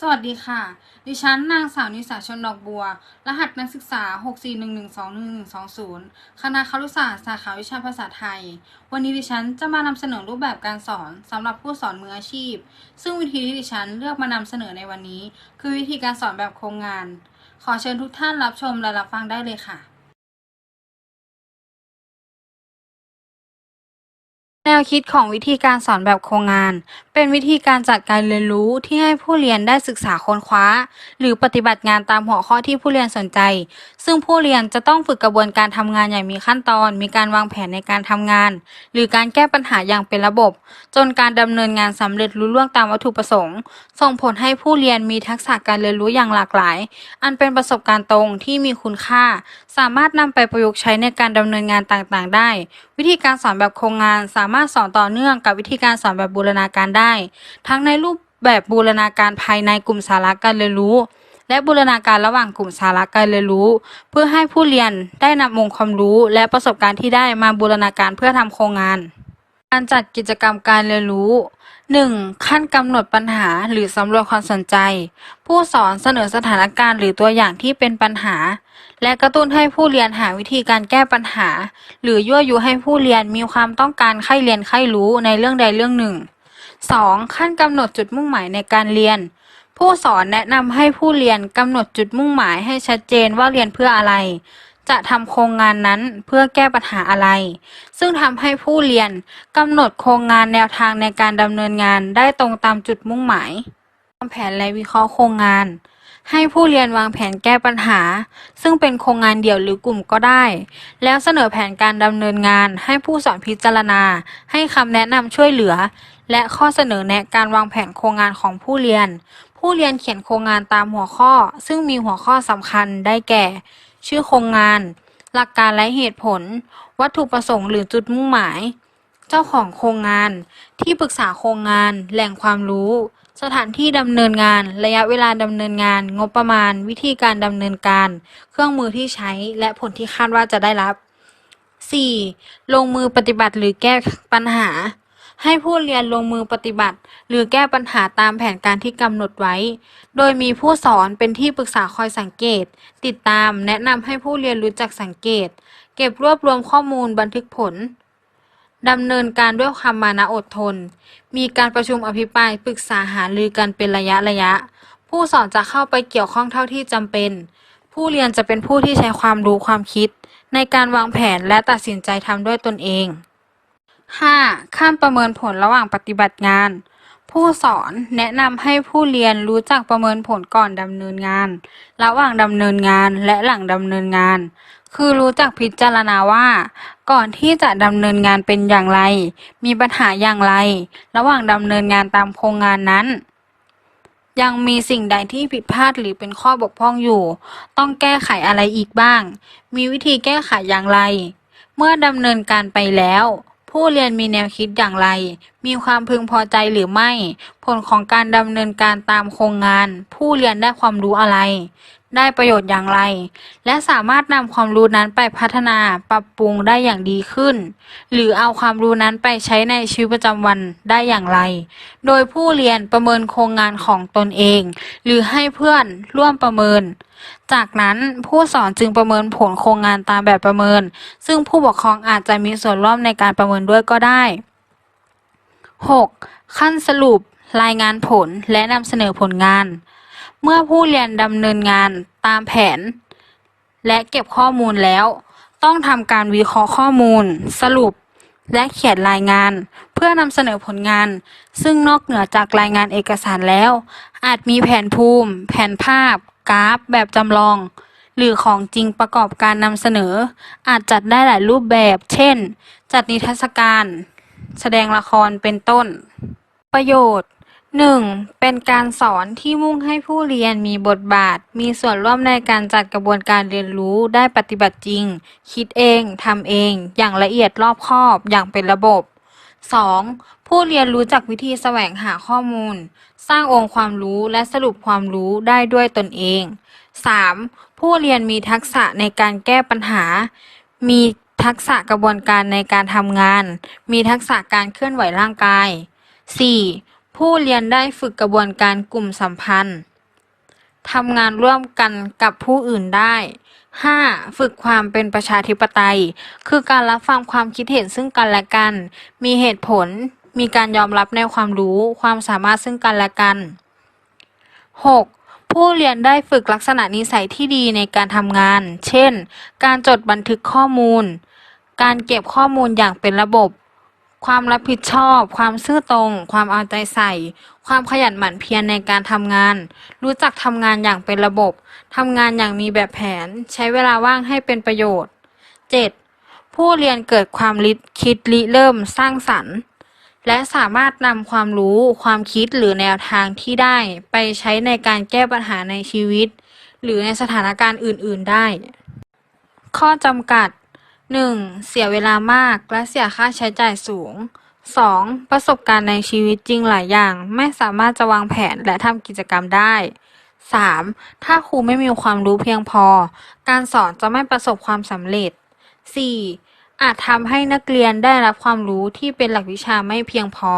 สวัสดีค่ะ ดิฉันนางสาวนิสาชนดอกบัว รหัสนักศึกษา 641121120 คณะครุศาสตร์สาขาวิชาภาษาไทย วันนี้ดิฉันจะมานำเสนอรูปแบบการสอนสำหรับผู้สอนมืออาชีพ ซึ่งวิธีที่ดิฉันเลือกมานำเสนอในวันนี้ คือวิธีการสอนแบบโครงงาน ขอเชิญทุกท่านรับชมและรับฟังได้เลยค่ะ แนวคิดของวิธีการสอนแบบโครงงาน เป็นวิธีการจัดการเรียนรู้ที่ให้ผู้เรียนได้ศึกษาค้นคว้า หรือปฏิบัติงานตามหัวข้อที่ผู้เรียนสนใจ ซึ่งผู้เรียนจะต้องฝึกกระบวนการทำงานอย่างมีขั้นตอน มีการวางแผนในการทำงาน หรือการแก้ปัญหาอย่างเป็นระบบ จนการดำเนินงานสำเร็จรุ่ล่วงตามวัตถุประสงค์ ส่งผลให้ผู้เรียนมีทักษะการเรียนรู้อย่างหลากหลาย อันเป็นประสบการณ์ตรงที่มีคุณค่า สามารถนำไปประยุกต์ใช้ในการดำเนินงานต่างๆ ได้ วิธีการสอนแบบโครงงานสามารถสอนต่อเนื่องกับวิธีการสอนแบบบูรณาการได้ทั้งในรูปแบบบูรณาการภายในกลุ่มสาระการเรียนรู้ และบูรณาการระหว่างกลุ่มสาระการเรียนรู้ เพื่อให้ผู้เรียนได้นำองค์ความรู้และประสบการณ์ที่ได้มาบูรณาการเพื่อทำโครงงาน การจัดกิจกรรมการเรียนรู้ 1. ขั้นกำหนดปัญหาหรือสำรวจความสนใจ ผู้สอนเสนอสถานการณ์หรือตัวอย่างที่เป็นปัญหา และกระตุ้นให้ผู้เรียนหาวิธีการแก้ปัญหา หรือยั่วยุให้ผู้เรียนมีความต้องการใคร่เรียนใคร่รู้ในเรื่องใดเรื่องหนึ่ง 2. ขั้นกำหนดจุดมุ่งหมายในการเรียน ผู้สอนแนะนำให้ผู้เรียนกำหนดจุดมุ่งหมายให้ชัดเจนว่าเรียนเพื่ออะไร จะทำโครงงานนั้นเพื่อแก้ปัญหาอะไร ซึ่งทำให้ผู้เรียนกำหนดโครงงานแนวทางในการดำเนินงานได้ตรงตามจุดมุ่งหมายวางแผนและวิเคราะห์โครงงาน ให้ผู้เรียนวางแผนแก้ปัญหา ซึ่งเป็นโครงงานเดี่ยวหรือกลุ่มก็ได้ แล้วเสนอแผนการดำเนินงานให้ผู้สอนพิจารณา ให้คำแนะนำช่วยเหลือ และข้อเสนอแนะการวางแผนโครงงานของผู้เรียน ผู้เรียนเขียนโครงงานตามหัวข้อ ซึ่งมีหัวข้อสำคัญได้แก่ ชื่อโครงงาน หลักการและเหตุผล วัตถุประสงค์หรือจุดมุ่งหมาย เจ้าของโครงงาน ที่ปรึกษาโครงงาน แหล่งความรู้ สถานที่ดำเนินงาน ระยะเวลาดำเนินงาน งบประมาณ วิธีการดำเนินการ เครื่องมือที่ใช้ และผลที่คาดว่าจะได้รับ 4. ลงมือปฏิบัติหรือแก้ปัญหา ให้ผู้เรียนลงมือปฏิบัติ หรือแก้ปัญหาตามแผนการที่กำหนดไว้ โดยมีผู้สอนเป็นที่ปรึกษาคอยสังเกต ติดตาม แนะนำให้ผู้เรียนรู้จักสังเกต เก็บรวบรวมข้อมูลบันทึกผล ดำเนินการด้วยความมานะอดทน มีการประชุมอภิปรายปรึกษาหารือกันเป็นระยะระยะ ผู้สอนจะเข้าไปเกี่ยวข้องเท่าที่จำเป็น ผู้เรียนจะเป็นผู้ที่ใช้ความรู้ความคิด ในการวางแผนและตัดสินใจทำด้วยตนเอง 5. ขั้นประเมินผลระหว่างปฏิบัติงาน ผู้สอนแนะนำให้ผู้เรียนรู้จักประเมินผลก่อนดำเนินงาน ระหว่างดำเนินงานและหลังดำเนินงาน คือรู้จักพิจารณาว่า ก่อนที่จะดำเนินงานเป็นอย่างไร มีปัญหาอย่างไร ระหว่างดำเนินงานตามโครงงานนั้น ยังมีสิ่งใดที่ผิดพลาดหรือเป็นข้อบกพร่องอยู่ ต้องแก้ไขอะไรอีกบ้าง มีวิธีแก้ไขอย่างไร เมื่อดำเนินการไปแล้ว ผู้เรียนมีแนวคิดอย่างไร มีความพึงพอใจหรือไม่ ผลของการดำเนินการตามโครงงาน ผู้เรียนได้ความรู้อะไร ได้ประโยชน์อย่างไร และสามารถนำความรู้นั้นไปพัฒนาปรับปรุงได้อย่างดีขึ้น หรือเอาความรู้นั้นไปใช้ในชีวิตประจำวันได้อย่างไร โดยผู้เรียนประเมินโครงงานของตนเอง หรือให้เพื่อนร่วมประเมิน จากนั้นผู้สอนจึงประเมินผลโครงงานตามแบบประเมิน ซึ่งผู้ปกครองอาจจะมีส่วนร่วมในการประเมินด้วยก็ได้ 6. ขั้นสรุป รายงานผลและนำเสนอผลงาน เมื่อผู้เรียนดำเนินงานตามแผน และเก็บข้อมูลแล้ว ต้องทำการวิเคราะห์ข้อมูล สรุป และเขียนรายงาน เพื่อนำเสนอผลงาน ซึ่งนอกเหนือจากรายงานเอกสารแล้ว อาจมีแผนภูมิ แผนภาพ กราฟ แบบจำลอง หรือของจริงประกอบการนำเสนอ อาจจัดได้หลายรูปแบบ เช่น จัดนิทรรศการ แสดงละครเป็นต้น ประโยชน์ 1. เป็นการสอนที่มุ่งให้ผู้เรียนมีบทบาท มีส่วนร่วมในการจัดกระบวนการเรียนรู้ได้ปฏิบัติจริง คิดเองทำเอง อย่างละเอียดรอบคอบอย่างเป็นระบบ 2. ผู้เรียนรู้จักวิธีแสวงหาข้อมูล สร้างองค์ความรู้และสรุปความรู้ได้ด้วยตนเอง 3. ผู้เรียนมีทักษะในการแก้ปัญหา มีทักษะกระบวนการในการทำงาน มีทักษะการเคลื่อนไหวร่างกาย 4. ผู้เรียนได้ฝึกกระบวนการกลุ่มสัมพันธ์ ทำงานร่วมกันกับผู้อื่นได้ 5. ฝึกความเป็นประชาธิปไตย คือการรับฟังความคิดเห็นซึ่งกันและกัน มีเหตุผล มีการยอมรับในความรู้ ความสามารถซึ่งกันและกัน 6. ผู้เรียนได้ฝึกลักษณะนิสัยที่ดีในการทำงาน เช่น การจดบันทึกข้อมูล การเก็บข้อมูลอย่างเป็นระบบ ความรับผิดชอบ ความซื่อตรง ความเอาใจใส่ ความขยันหมั่นเพียรในการทำงาน รู้จักทำงานอย่างเป็นระบบทำงานอย่างมีแบบแผน ใช้เวลาว่างให้เป็นประโยชน์ 7. ผู้เรียนเกิดความริคิดริเริ่มสร้างสรรค์และสามารถนำความรู้ ความคิดหรือแนวทางที่ได้ไปใช้ในการแก้ปัญหาในชีวิต หรือในสถานการณ์อื่น ๆ ได้ ข้อจำกัด 1. เสียเวลามากและเสียค่าใช้จ่ายสูง 2. ประสบการณ์ในชีวิตจริงหลายอย่าง ไม่สามารถจะวางแผนและทำกิจกรรมได้ 3. ถ้าครูไม่มีความรู้เพียงพอ การสอนจะไม่ประสบความสำเร็จ 4. อาจทำให้นักเรียนได้รับความรู้ที่เป็นหลักวิชาไม่เพียงพอ